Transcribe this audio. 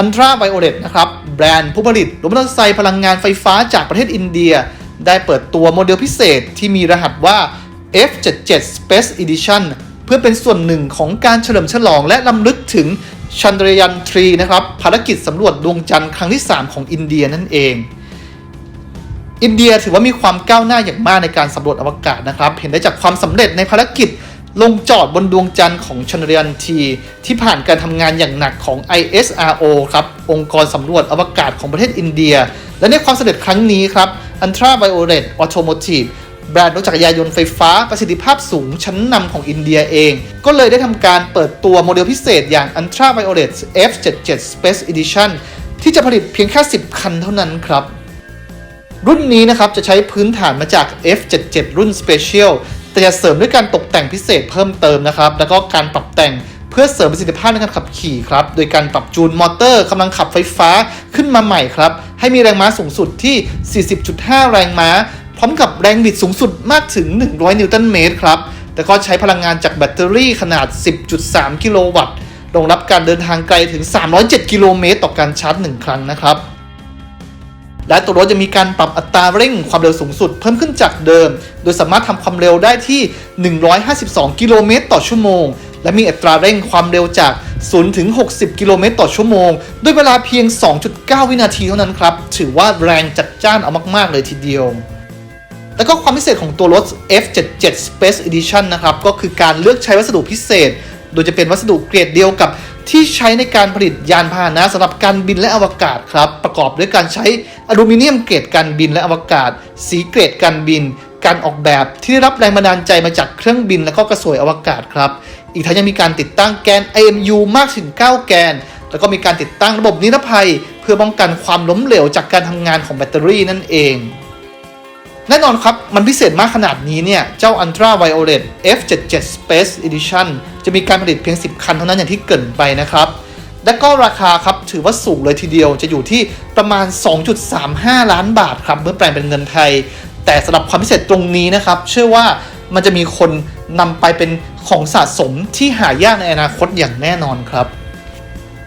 อันตราไวโอเลตนะครับแบรนด์ผู้ผลิตรถมอเตอร์ไซค์พลังงานไฟฟ้าจากประเทศอินเดีย ได้เปิดตัวโมเดลพิเศษที่มีรหัสว่า F77 Space Edition เพื่อเป็นส่วนหนึ่งของการเฉลิมฉลองและลำลึกถึงชันดรยันทรีนะครับภารกิจสำรวจดวงจันทร์ครั้งที่ 3 ของอินเดียนั่นเอง อินเดียถือว่ามีความก้าวหน้าอย่างมากในการสำรวจอวกาศนะครับ เห็นได้จากความสำเร็จในภารกิจ ลงจอดบนดวงจันทร์ของชนดรยันทีที่ผ่านการทำงานอย่างหนักของ ISRO ครับ องค์กรสำรวจอวกาศของประเทศอินเดีย และในความสำเร็จครั้งนี้ครับ Ultra Violet Automotive แบรนด์รถจักรยานยนต์ไฟฟ้าประสิทธิภาพสูงชั้นนำของอินเดียเอง ก็เลยได้ทำการเปิดตัวโมเดลพิเศษอย่าง Ultra Violet F77 Space Edition ที่จะผลิตเพียงแค่ 10 คันเท่านั้นครับรุ่นนี้นะครับจะใช้พื้นฐานมาจาก F77 รุ่น Special แต่จะเสริมด้วยการตกแต่งพิเศษเพิ่มเติมนะครับ แล้วก็การปรับแต่งเพื่อเสริมประสิทธิภาพในการขับขี่ครับ โดยการปรับจูนมอเตอร์กำลังขับไฟฟ้าขึ้นมาใหม่ครับ ให้มีแรงม้าสูงสุดที่ 40.5 แรงม้า พร้อมกับแรงบิดสูงสุดมากถึง 100 นิวตันเมตรครับ แต่ก็ใช้พลังงานจากแบตเตอรี่ขนาด 10.3 กิโลวัตต์ รองรับการเดินทางไกลถึง 307 กิโลเมตรต่อการชาร์จ 1 ครั้งนะครับ และตัวรถจะมีการปรับอัตราเร่งความเร็วสูงสุดเพิ่มขึ้นจากเดิม โดยสามารถทำความเร็วได้ที่ 152 กิโลเมตรต่อชั่วโมง และมีอัตราเร่งความเร็วจาก 0 ถึง 60 กิโลเมตรต่อชั่วโมง ด้วยเวลาเพียง 2.9 วินาทีเท่านั้นครับ ถือว่าแรงจัดจ้านเอามาก ๆ เลยทีเดียวแล้วก็ความพิเศษของตัวรถ F77 Space Edition นะครับ ก็คือการเลือกใช้วัสดุพิเศษ โดยจะเป็นวัสดุเกรดเดียวกับ ที่ใช้ในการผลิตยานพาหนะสำหรับการบินและอวกาศครับ ประกอบด้วยการใช้อลูมิเนียมเกรดการบินและอวกาศ สีเกรดการบิน การออกแบบที่ได้รับแรงบันดาลใจมาจากเครื่องบินและก็กระสวยอวกาศครับ อีกทั้งยังมีการติดตั้งแกน IMU มากถึง9แกน แล้วก็มีการติดตั้งระบบนิรภัย เพื่อป้องกันความล้มเหลวจากการทำงานของแบตเตอรี่นั่นเอง แน่นอนครับ มันพิเศษมากขนาดนี้เนี่ย เจ้า Ultra Violet F77 Space Edition จะมีการผลิตเพียง 10 คันเท่านั้นอย่างที่เกินไปนะครับ และก็ราคาครับถือว่าสูงเลยทีเดียวจะอยู่ที่ประมาณ 2.35 ล้านบาทครับเมื่อแปลงเป็นเงินไทย แต่สำหรับความพิเศษตรงนี้นะครับ เชื่อว่ามันจะมีคนนำไปเป็นของสะสมที่หายากในอนาคตอย่างแน่นอนครับ